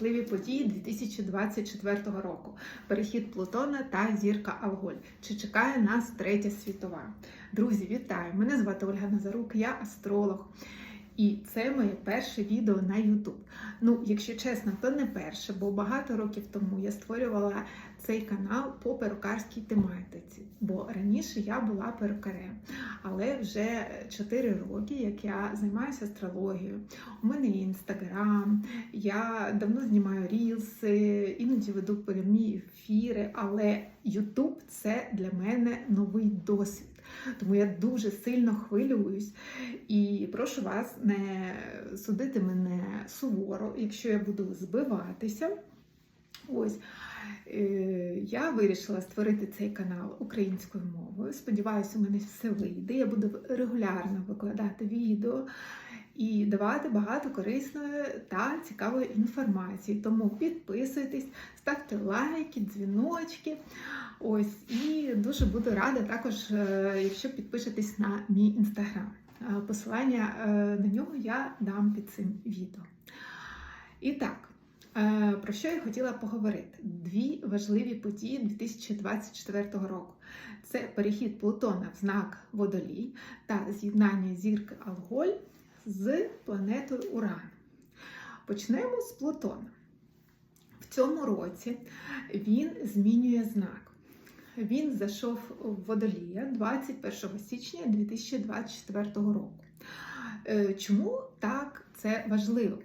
важливі події 2024 року: перехід Плутона та зірка Алголь. Чи чекає нас третя світова? Друзі, вітаю! Мене звати Ольга Назарук, я астролог. І це моє перше відео на YouTube. Ну, якщо чесно, то не перше, бо багато років тому я створювала цей канал по перукарській тематиці. Бо раніше я була перукарем, але вже 4 роки, як я займаюся астрологією. У мене є інстаграм, я давно знімаю рілси, іноді веду прямі ефіри, але YouTube це для мене новий досвід. Тому я дуже сильно хвилююсь і прошу вас не судити мене суворо, якщо я буду збиватися. Ось я вирішила створити цей канал українською мовою. Сподіваюся, у мене все вийде. Я буду регулярно викладати відео і давати багато корисної та цікавої інформації. Тому підписуйтесь, ставте лайки, дзвіночки. Ось і дуже буду рада також, е, якщо підпишетесь на мій інстаграм. Е, Посилання е, на нього я дам під цим відео. І так, про що я хотіла поговорити? Дві важливі події 2024 року: це перехід Плутона в знак Водолій та з'єднання зірки Алголь з планетою Уран. Почнемо з Плутона. В цьому році він змінює знак. Він зайшов в Водолія 21 січня 2024 року. Е, чому так це важливо?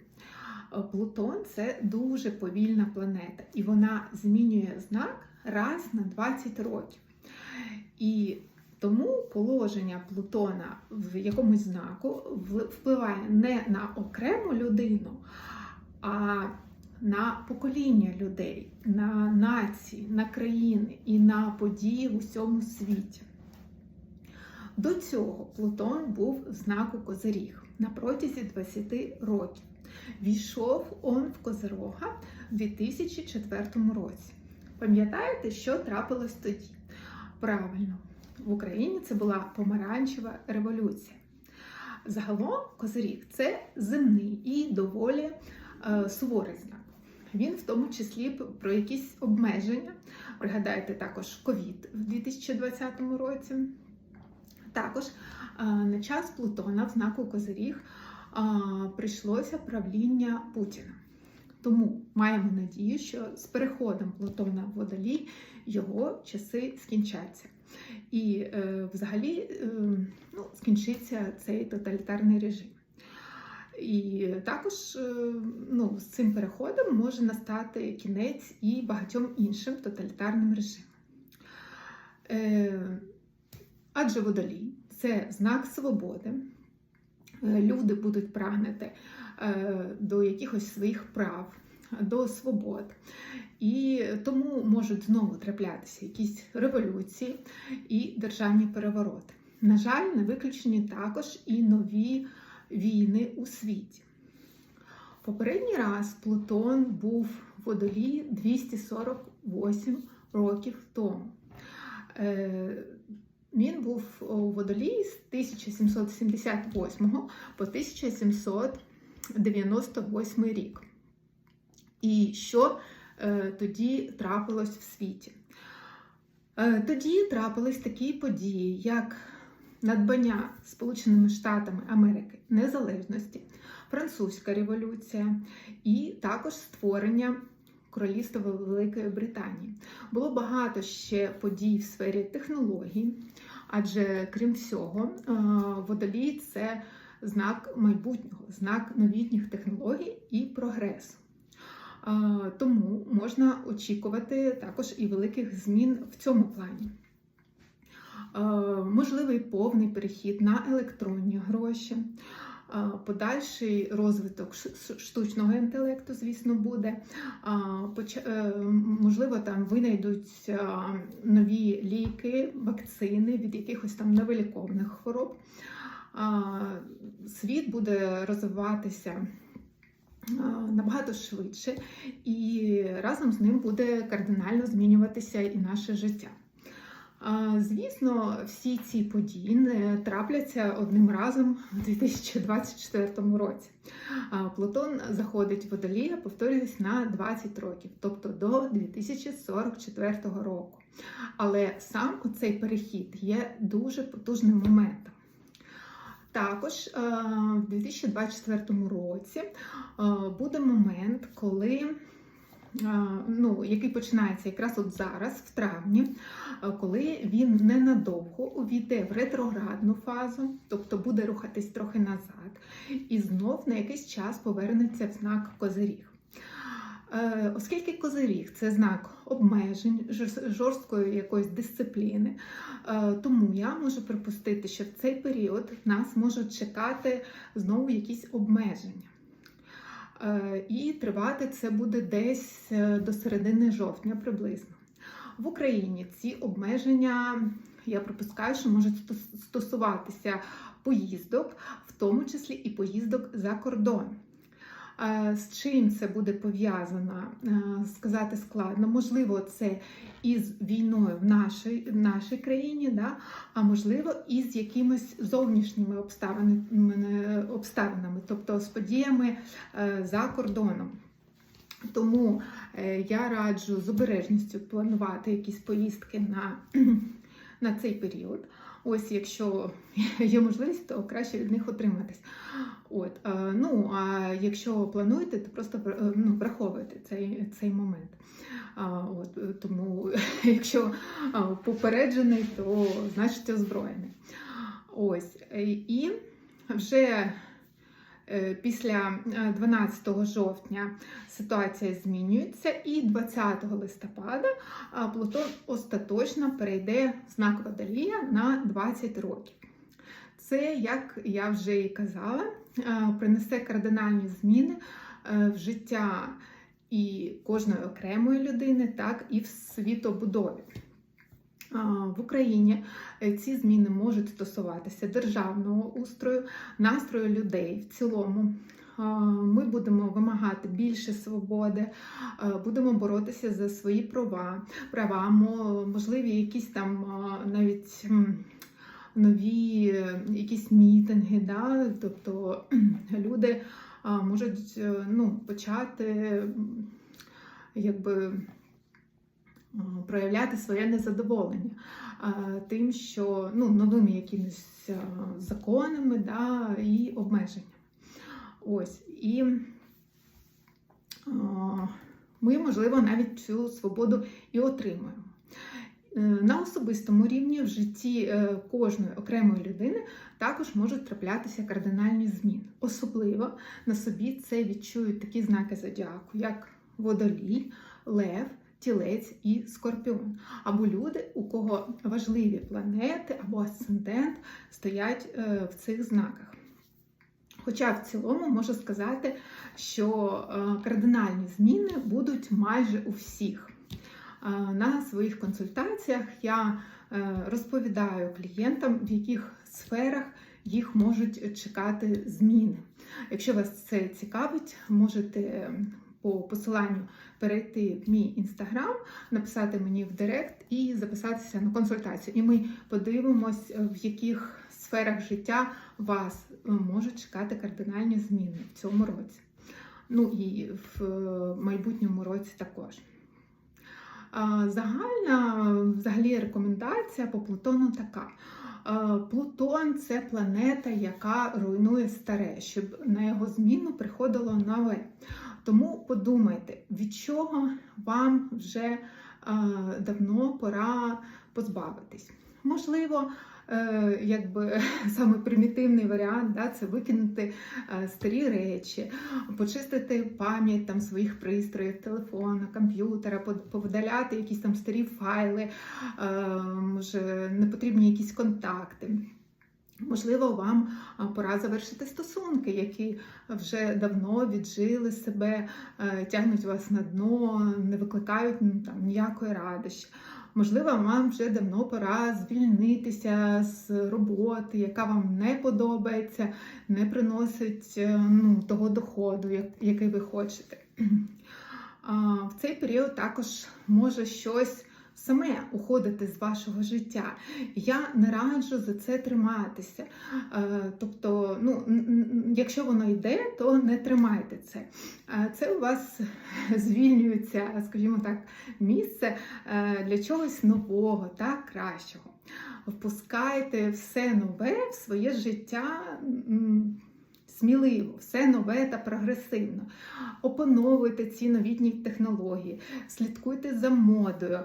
Плутон це дуже повільна планета, і вона змінює знак раз на 20 років. І тому положення Плутона в якомусь знаку впливає не на окрему людину, а на покоління людей, на нації, на країни і на події в усьому світі. До цього Плутон був в знаку Козиріг на протязі 20 років. Війшов он в Козирога в 2004 році. Пам'ятаєте, що трапилось тоді? Правильно, в Україні це була помаранчева революція. Загалом Козиріг це земний і доволі е, суворий знак. Він в тому числі про якісь обмеження. Пригадайте також ковід в 2020 році. Також на час Плутона в знаку Козиріг прийшлося правління Путіна. Тому маємо надію, що з переходом Плутона в водолій його часи скінчаться. І е, взагалі е, ну, скінчиться цей тоталітарний режим. І також е, ну, з цим переходом може настати кінець і багатьом іншим тоталітарним режимам. Е, адже водолій це знак свободи. Е, люди будуть прагнути до якихось своїх прав, до свобод. І тому можуть знову траплятися якісь революції і державні перевороти. На жаль, не виключені також і нові війни у світі. Попередній раз Плутон був в водолії 248 років тому. Е, він був у водолії з 1778 по 1798 рік. І що е, тоді трапилось в світі? Е, тоді трапились такі події, як надбання Сполученими Штатами Америки незалежності, Французька революція і також створення Королівства Великої Британії. Було багато ще подій в сфері технологій, адже крім всього, е, водолій це знак майбутнього, знак новітніх технологій і прогресу. Е, тому можна очікувати також і великих змін в цьому плані. Е, можливий повний перехід на електронні гроші, подальший розвиток штучного інтелекту, звісно, буде. Е, можливо, там винайдуть нові ліки, вакцини від якихось там невиліковних хвороб. Світ буде розвиватися. Набагато швидше, і разом з ним буде кардинально змінюватися і наше життя. Звісно, всі ці події не трапляться одним разом у 2024 році. Плутон заходить в водолія, повторююсь, на 20 років, тобто до 2044 року. Але сам цей перехід є дуже потужним моментом. Також в 2024 році буде момент, коли ну, який починається якраз от зараз, в травні, коли він ненадовго увійде в ретроградну фазу, тобто буде рухатись трохи назад, і знов на якийсь час повернеться в знак Козиріг. Е, Оскільки Козиріг це знак обмежень, жорсткої якоїсь дисципліни, е, тому я можу припустити, що в цей період нас можуть чекати знову якісь обмеження. Е, І тривати це буде десь е, до середини жовтня приблизно. В Україні ці обмеження, я припускаю, що можуть стос- стосуватися поїздок, в тому числі і поїздок за кордон. З чим це буде пов'язано, е, сказати складно. Можливо, це із війною в нашій, в нашій країні, да? а можливо, із якимись зовнішніми обставинами, обставинами тобто з подіями е, за кордоном. Тому е, я раджу з обережністю планувати якісь поїздки на, на цей період. Ось, якщо є можливість, то краще від них отриматись. От, е, ну, а якщо плануєте, то просто е, ну, враховуйте цей, цей момент. От, е, тому, якщо попереджений, то значить озброєний. Ось, і вже після е, 12 жовтня ситуація змінюється, і 20 листопада Плутон остаточно перейде в знак Водолія на 20 років. Це, як я вже і казала, е, принесе кардинальні зміни е, в життя і кожної окремої людини, так і в світобудові. В Україні е, ці зміни можуть стосуватися державного устрою, настрою людей в цілому. Ми будемо вимагати більше свободи, будемо боротися за свої права, права, можливі якісь там навіть нові е, якісь мітинги, да? тобто люди можуть е, ну, почати якби проявляти своє незадоволення тим, що ну, новими якимись законами да, і обмеженнями. Ось. І ми, можливо, навіть цю свободу і отримуємо. Е, На особистому рівні в житті е, кожної окремої людини також можуть траплятися кардинальні зміни. Особливо на собі це відчують такі знаки зодіаку, як водолій, лев, тілець і скорпіон. Або люди, у кого важливі планети або асцендент стоять е, в цих знаках. Хоча в цілому можу сказати, що е, кардинальні зміни будуть майже у всіх. Е, На своїх консультаціях я розповідаю клієнтам, в яких сферах їх можуть чекати зміни. Якщо вас це цікавить, можете по посиланню перейти в мій інстаграм, написати мені в Директ і записатися на консультацію. І ми подивимось, в яких сферах життя вас е, можуть чекати кардинальні зміни в цьому році. Ну і в е, майбутньому році також. Загальна взагалі рекомендація по Плутону така. Е, Плутон це планета, яка руйнує старе, щоб на його зміну приходило нове. Тому подумайте, від чого вам вже е, давно пора позбавитись. Можливо, е, якби саме примітивний варіант да, це викинути е, старі речі, почистити пам'ять там своїх пристроїв, телефона, комп'ютера, повидаляти якісь там старі файли, може непотрібні якісь контакти. Можливо, вам пора завершити стосунки, які вже давно віджили себе, е, тягнуть вас на дно, не викликають там, ніякої радощі. Можливо, вам вже давно пора звільнитися з роботи, яка вам не подобається, не приносить е, ну, того доходу, який ви хочете. В цей період також може щось саме уходити з вашого життя. Я не раджу за це триматися. Е, Тобто, ну, якщо воно йде, то не тримайте це. Е, Це у вас звільнюється, скажімо так, місце е, для чогось нового та кращого. Впускайте все нове в своє життя. Сміливо, все нове та прогресивно. Опановуйте ці новітні технології, слідкуйте за модою,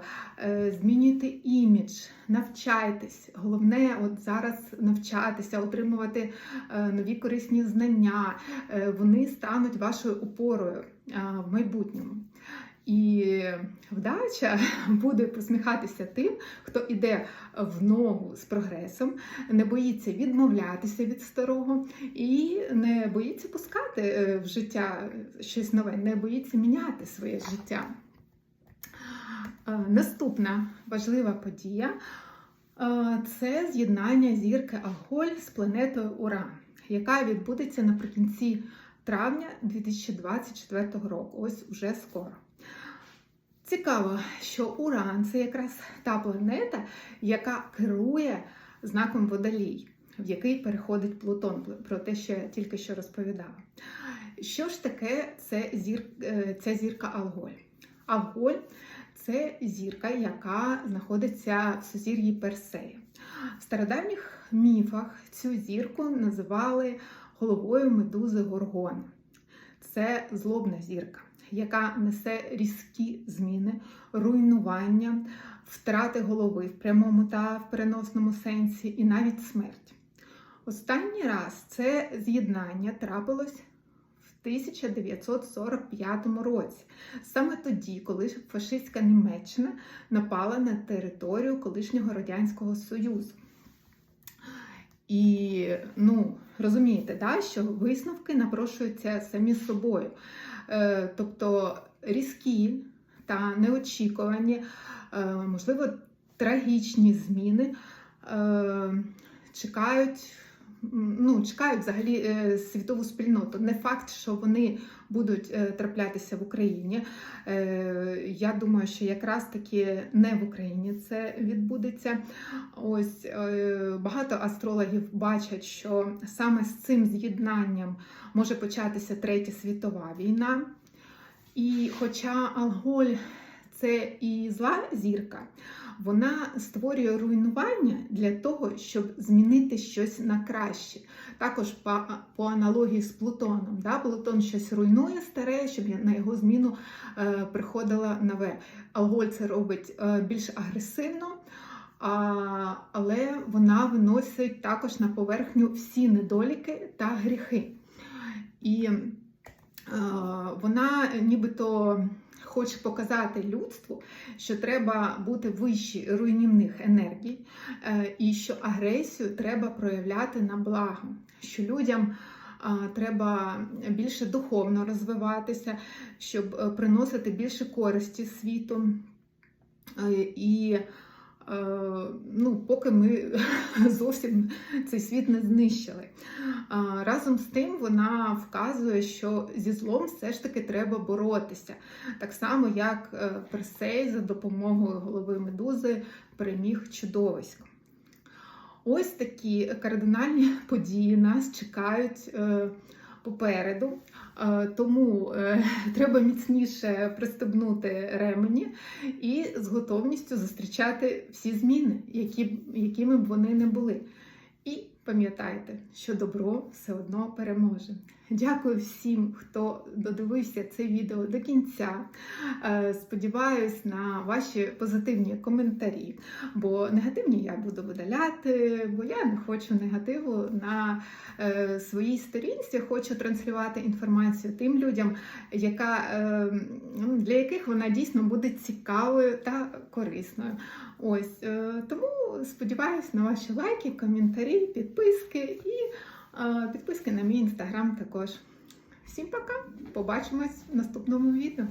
е, змінюйте імідж, навчайтесь. Головне, от зараз навчатися, отримувати е, нові корисні знання. Е, Вони стануть вашою опорою в майбутньому. І вдача буде посміхатися тим, хто іде в ногу з прогресом, не боїться відмовлятися від старого і не боїться пускати е, в життя щось нове, не боїться міняти своє життя. Е, Наступна важлива подія е, це з'єднання зірки Алголь з планетою Уран, яка відбудеться наприкінці травня 2024 року. Ось уже скоро. Цікаво, що Уран це якраз та планета, яка керує знаком Водолій, в який переходить Плутон, про те, що я тільки що розповідала. Що ж таке це зір, е, ця зірка Алголь? Алголь це зірка, яка знаходиться в сузір'ї Персея. В стародавніх міфах цю зірку називали головою медузи Горгона. Це злобна зірка, яка несе різкі зміни, руйнування, втрати голови в прямому та в переносному сенсі, і навіть смерть. Останній раз це з'єднання трапилось в 1945 році, саме тоді, коли фашистська Німеччина напала на територію колишнього Радянського Союзу. І ну, розумієте, да, що висновки напрошуються самі собою. Е, тобто різкі та неочікувані, е, можливо, трагічні зміни е, чекають. Ну, чекають взагалі е, світову спільноту. Не факт, що вони будуть е, траплятися в Україні. Е, Я думаю, що якраз таки не в Україні це відбудеться. Ось багато астрологів бачать, що саме з цим з'єднанням може початися Третя світова війна. І хоча Алголь це і зла зірка, вона створює руйнування для того, щоб змінити щось на краще. Також по, по аналогії з Плутоном. Да? Плутон щось руйнує старе, щоб на його зміну е, приходило нове. Алголь це робить е, більш агресивно. А, але вона виносить також на поверхню всі недоліки та гріхи. І е, вона нібито хоче показати людству, що треба бути вище руйнівних енергій, е, і що агресію треба проявляти на благо, що людям треба більше духовно розвиватися, щоб е, приносити більше користі світу. Е, І ну, поки ми зовсім цей світ не знищили. Разом з тим вона вказує, що зі злом все ж таки треба боротися. Так само, як е, Персей за допомогою голови медузи переміг чудовисько. Ось такі кардинальні події нас чекають е, попереду. Е, Тому е, треба міцніше пристебнути ремені і з готовністю зустрічати всі зміни, які, якими б вони не були. І пам'ятайте, що добро все одно переможе. Дякую всім, хто додивився це відео до кінця. Е, Сподіваюсь на ваші позитивні коментарі, бо негативні я буду видаляти, бо я не хочу негативу на е, своїй сторінці. Хочу транслювати інформацію тим людям, яка, е, ну, для яких вона дійсно буде цікавою та корисною. Ось тому сподіваюся на ваші лайки, коментарі, підписки і підписки на мій інстаграм також. Всім пока! Побачимось в наступному відео.